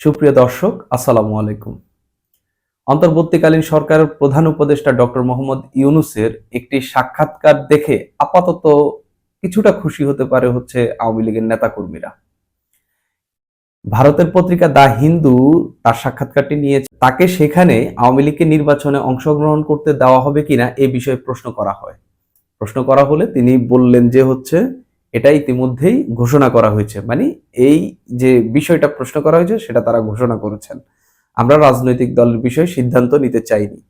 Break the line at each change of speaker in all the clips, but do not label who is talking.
সুপ্রিয় দর্শক, আসসালামু আলাইকুম। অন্তর্বর্তীকালীন সরকারের প্রধান উপদেষ্টা ডক্টর মোহাম্মদ ইউনুসের একটি সাক্ষাৎকার দেখে আপাতত কিছুটা খুশি হতে পারে হচ্ছে আওয়ামী লীগের নেতাকর্মীরা। ভারতের পত্রিকা দা হিন্দু তার সাক্ষাৎকারটি নিয়েছে, তাকে সেখানে আওয়ামী লীগকে নির্বাচনে অংশগ্রহণ করতে দেওয়া হবে কিনা এ বিষয়ে প্রশ্ন করা হয়। প্রশ্ন করা হলে তিনি বললেন যে হচ্ছে এটা ইতিমধ্যেই ঘোষণা করা হয়েছে। মানে এই যে বিষয়টা প্রশ্ন করা হয়েছে, সেটা তারা ঘোষণা করেছেন। আমরা রাজনৈতিক দলের বিষয়ে সিদ্ধান্ত নিতে চাইনি।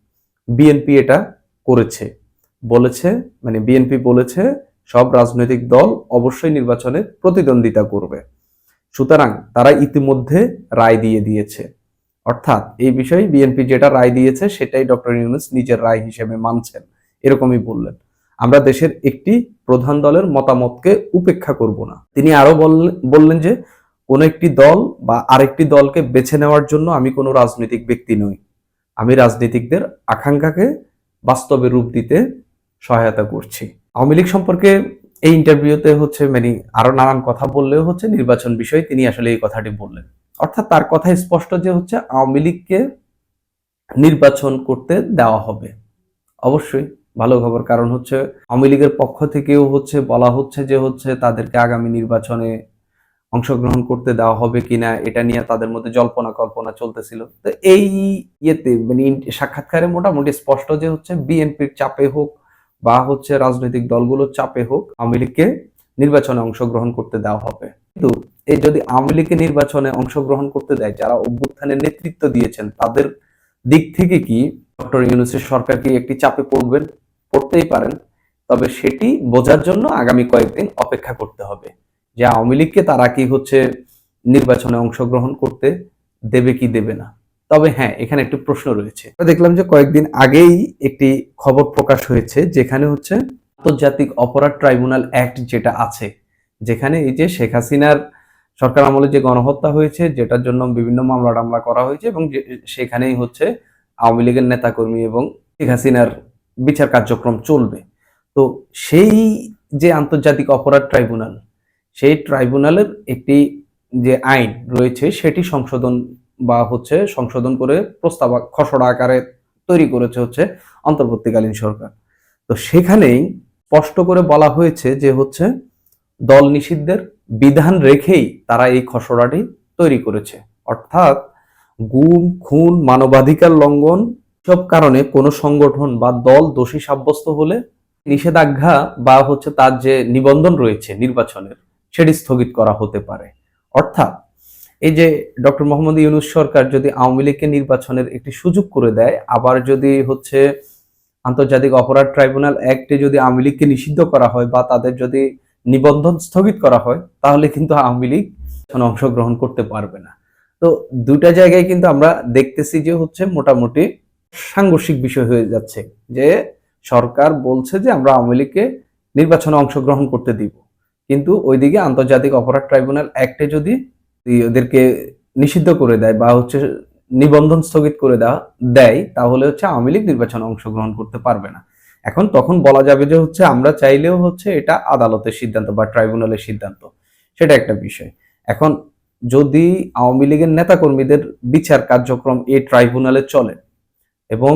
বিএনপি এটা করেছে। বলেছে মানে বিএনপি বলেছে, সব রাজনৈতিক দল অবশ্যই নির্বাচনে প্রতিদ্বন্দ্বিতা করবে। সুতরাং তারা ইতিমধ্যে রায় দিয়ে দিয়েছে। অর্থাৎ এই বিষয়ে বিএনপি যেটা রায় দিয়েছে, সেটাই ডক্টর ইউনুস নিজের রায় হিসেবে মানছেন। এরকমই বললেন। আমরা দেশের একটি প্রধান দলের মতামতকে উপেক্ষা করব না। তিনি আরও বললেন- বললেন যে, কোন একটি দল বা আরেকটি দলকে বেছে নেওয়ার জন্য আমি কোনো রাজনৈতিক ব্যক্তি নই। আমি রাজনীতিকদের আকাঙ্ক্ষাকে বাস্তবে রূপ দিতে সহায়তা করছি। আওয়ামী লীগ সম্পর্কে এই ইন্টারভিউতে হচ্ছে মানে আরও নানান কথা বললেও হচ্ছে, নির্বাচন বিষয়ে তিনি আসলে এই কথাটি বললেন। অর্থাৎ তার কথা স্পষ্ট যে হচ্ছে, আওয়ামী লীগকে নির্বাচন করতে দেওয়া হবে। অবশ্যই। ভালো খবর। কারণ হচ্ছে আওয়ামী লীগের পক্ষ থেকেও হচ্ছে বলা হচ্ছে যে হচ্ছে তাদেরকে আগামী নির্বাচনে অংশগ্রহণ করতে দেওয়া হবে কিনা, এটা নিয়ে তাদের মধ্যে জল্পনা কল্পনা চলতেছিল। তো এই ইয়েতে মানে সাক্ষাৎকারে মোটামুটি স্পষ্ট যে হচ্ছে বিএনপির চাপে হোক বা হচ্ছে রাজনৈতিক দলগুলোর চাপে হোক আওয়ামী লীগকে নির্বাচনে অংশগ্রহণ করতে দেওয়া হবে। কিন্তু এই যদি আওয়ামী লীগকে নির্বাচনে অংশগ্রহণ করতে দেয়, যারা অভ্যুত্থানের নেতৃত্ব দিয়েছেন, তাদের দিক থেকে কি ডক্টর ইউনুসের সরকার কি একটি চাপে পড়বেন? পড়তেই পারেন। তবে সেটি বোঝার জন্য আগামী কয়েকদিন অপেক্ষা করতে হবে যে আওয়ামী লীগকে তারা কি হচ্ছে নির্বাচনে অংশগ্রহণ করতে দেবে কি দেবে না। তবে হ্যাঁ এখানে একটু প্রশ্ন রয়েছে। দেখলাম যে কয়েকদিন আগেই একটি খবর প্রকাশ হয়েছে যেখানে হচ্ছে আন্তর্জাতিক অপরাধ ট্রাইব্যুনাল অ্যাক্ট যেটা আছে, যেখানে এই যে শেখ হাসিনার সরকার আমলে যে গণহত্যা হয়েছে, যেটার জন্য বিভিন্ন মামলা টামলা করা হয়েছে এবং সেখানেই হচ্ছে আওয়ামী লীগের নেতাকর্মী এবং শেখ হাসিনার বিচার কার্যক্রম চলবে। তো সেই যে আন্তর্জাতিক অপরাধ ট্রাইব্যুনাল, সেই ট্রাইব্যুনালের একটি যে আইন রয়েছে, সেটি সংশোধন বা হচ্ছে সংশোধন করে প্রস্তাব খসড়া আকারে তৈরি করেছে হচ্ছে অন্তর্বর্তীকালীন সরকার। তো সেখানেই স্পষ্ট করে বলা হয়েছে যে হচ্ছে দল নিষিদ্ধের বিধান রেখেই তারা এই খসড়াটি তৈরি করেছে। অর্থাৎ গুম, খুন, মানবাধিকার লঙ্ঘন সব কারণে কোনো সংগঠন বা দল দোষী সাব্যস্ত হলে নিষেধাজ্ঞা বা হচ্ছে তার যে নিবন্ধন রয়েছে নির্বাচনের, সেটি স্থগিত করা হতে পারে। অর্থাৎ এই যে ডক্টর মোহাম্মদ ইউনুস সরকার যদি আওয়ামী লীগকে নির্বাচনের একটি সুযোগ করে দেয়, আবার যদি হচ্ছে আন্তর্জাতিক অপরাধ ট্রাইব্যুনাল অ্যাক্টে যদি আওয়ামী লীগকে নিষিদ্ধ করা হয় বা তাদের যদি নিবন্ধন স্থগিত করা হয়, তাহলে কিন্তু আওয়ামী লীগ অংশগ্রহণ করতে পারবে না। তো দুটা জায়গায় কিন্তু আমরা দেখতেছি যে হচ্ছে মোটামুটি সাংঘর্ষিক বিষয় হয়ে যাচ্ছে যে সরকার বলছে যে আমরা আওয়ামী লীগকে নির্বাচনে অংশগ্রহণ করতে দিব। কিন্তু ওইদিকে আন্তর্জাতিক অপরাধ ট্রাইব্যুনাল অ্যাক্টে যদি ওদেরকে নিষিদ্ধ করে দেয় বা হচ্ছে নিবন্ধন স্থগিত করে দেওয়া, দেয়, তাহলে হচ্ছে আওয়ামী লীগ নির্বাচনে অংশগ্রহণ করতে পারবে না। এখন তখন বলা যাবে যে হচ্ছে আমরা চাইলেও হচ্ছে এটা আদালতের সিদ্ধান্ত বা ট্রাইব্যুনালের সিদ্ধান্ত। সেটা একটা বিষয়। এখন যদি আওয়ামী লীগের নেতাকর্মীদের বিচার কার্যক্রম এই ট্রাইব্যুনালে চলে এবং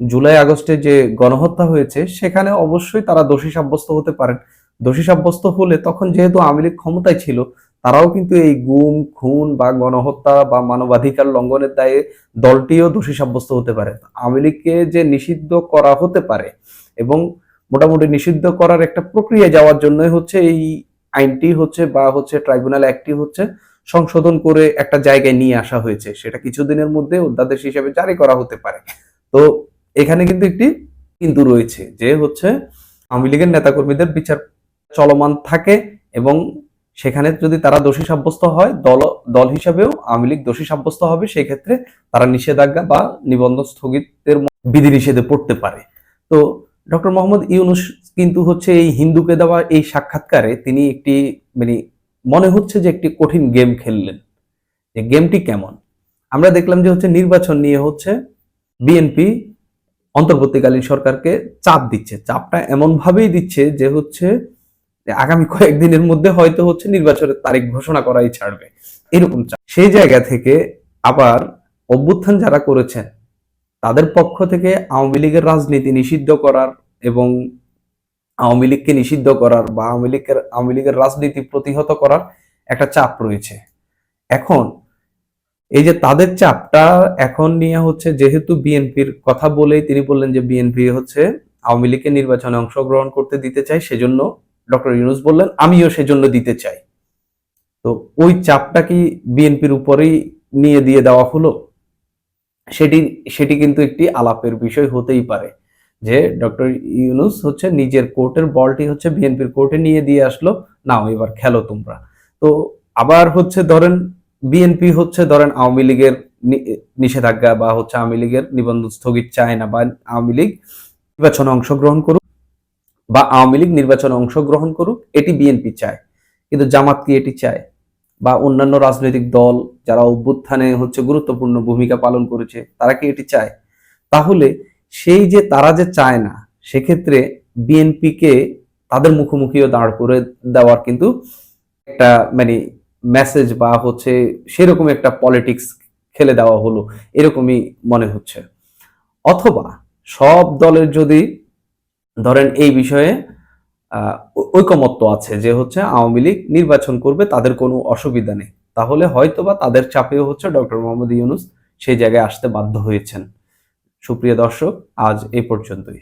জুলাই, আগস্টে যে গণহত্যা হয়েছে, সেখানে অবশ্যই তারা দোষী সাব্যস্ত হতে পারেন। দোষী সাব্যস্ত হলে তখন যেহেতু আওয়ামী লীগ ক্ষমতায় ছিল, তারাও কিন্তু এই গুম, খুন বা গণহত্যা বা মানবাধিকার লঙ্ঘনের দায়ে দলটিও দোষী সাব্যস্ত হতে পারে। আওয়ামী লীগকে যে নিষিদ্ধ করা হতে পারে এবং মোটামুটি নিষিদ্ধ করার একটা প্রক্রিয়া যাওয়ার জন্যই হচ্ছে এই আইনটি হচ্ছে বা হচ্ছে ট্রাইব্যুনাল অ্যাক্টটি হচ্ছে সংশোধন করে একটা জায়গায় নিয়ে আসা হয়েছে। সেটা কিছুদিনের মধ্যে অধ্যাদেশ হিসেবে জারি করা হতে পারে। তো এখানে কিন্তু একটি কিন্তু রয়েছে, যে হচ্ছে আওয়ামী লীগের নেতাকর্মীদের বিচার চলমান থাকে এবং সেখানে যদি তারা দোষী সাব্যস্ত হয়, দল দল হিসাবেও আওয়ামী লীগ দোষী সাব্যস্ত হবে সেই ক্ষেত্রে তারা নিষেধাজ্ঞা বা নিবন্ধন স্থগিতের বিধিনিষেধে পড়তে পারে। তো ডক্টর মোহাম্মদ ইউনুস কিন্তু হচ্ছে এই হিন্দুকে দেওয়া এই সাক্ষাৎকারে তিনি একটি মানে মনে হচ্ছে যে একটি কঠিন গেম খেললেন। যে গেমটি কেমন? আমরা দেখলাম যে হচ্ছে নির্বাচন নিয়ে হচ্ছে বিএনপি অন্তর্বর্তীকালীন সরকারকে চাপ দিচ্ছে। চাপটা এমন ভাবেই দিচ্ছে যে হচ্ছে আগামী কয়েকদিনের মধ্যে হয়তো হচ্ছে নির্বাচনের তারিখ ঘোষণা করাই ছাড়বে। এরকম চাপ। সেই জায়গা থেকে আবার অভ্যুত্থান যারা করেছেন, তাদের পক্ষ থেকে আওয়ামী লীগের রাজনীতি নিষিদ্ধ করার এবং আওয়ামী লীগকে নিষিদ্ধ করার বা আওয়ামী লীগের আওয়ামী লীগের রাজনীতি প্রতিহত করার একটা চাপ রয়েছে। এখন এই যে তাদের চাপটা এখন নিয়ে হচ্ছে, যেহেতু বিএনপির কথা বলেই তিনি বললেন যে বিএনপি হচ্ছে আওয়ামী লীগের নির্বাচনে অংশগ্রহণ করতে দিতে চাই সেজন্য ডক্টর ইউনুস বললেন, আমিও সেজন্য দিতে চাই। তো ওই চাপটা কি বিএনপির উপরেই নিয়ে দিয়ে দেওয়া হলো? সেটি সেটি কিন্তু একটি আলাপের বিষয় হতেই পারে যে ডক্টর ইউনুস হচ্ছে নিজের কোর্টের বলটি হচ্ছে বিএনপির কোর্টে নিয়ে দিয়ে আসলো, নাও এবার খেলো তোমরা। তো আবার হচ্ছে ধরেন বিএনপি হচ্ছে, ধরেন, আওয়ামী লীগের নিষেধাজ্ঞা বা হচ্ছে আওয়ামী লীগের নিবন্ধন স্থগিত চায় না বা আওয়ামী লীগ নির্বাচনে অংশগ্রহণ করুক বা আওয়ামী লীগ নির্বাচনে অংশগ্রহণ করুক, এটি বিএনপি চায়। কিন্তু জামাত কি এটি চায়? বা অন্যান্য রাজনৈতিক দল যারা অভ্যুত্থানে হচ্ছে গুরুত্বপূর্ণ ভূমিকা পালন করেছে, তারা কি এটি চায়? তাহলে সেই যে তারা যে চায় না, সেক্ষেত্রে বিএনপিকে তাদের মুখোমুখিও দাঁড় করে দেওয়ার কিন্তু একটা মানে মেসেজ বা হচ্ছে সেরকম একটা পলিটিক্স খেলে দেওয়া হলো, এরকমই মনে হচ্ছে। অথবা সব দলের যদি ধরেন এই বিষয়ে ঐকমত্য আছে যে হচ্ছে আওয়ামী লীগ নির্বাচন করবে, তাদের কোনো অসুবিধা নেই। তাহলে হয়তোবা তাদের চাপেও হচ্ছে ডক্টর মোহাম্মদ ইউনুস সেই জায়গায় আসতে বাধ্য হয়েছেন। সুপ্রিয় দর্শক, আজ এই পর্যন্তই।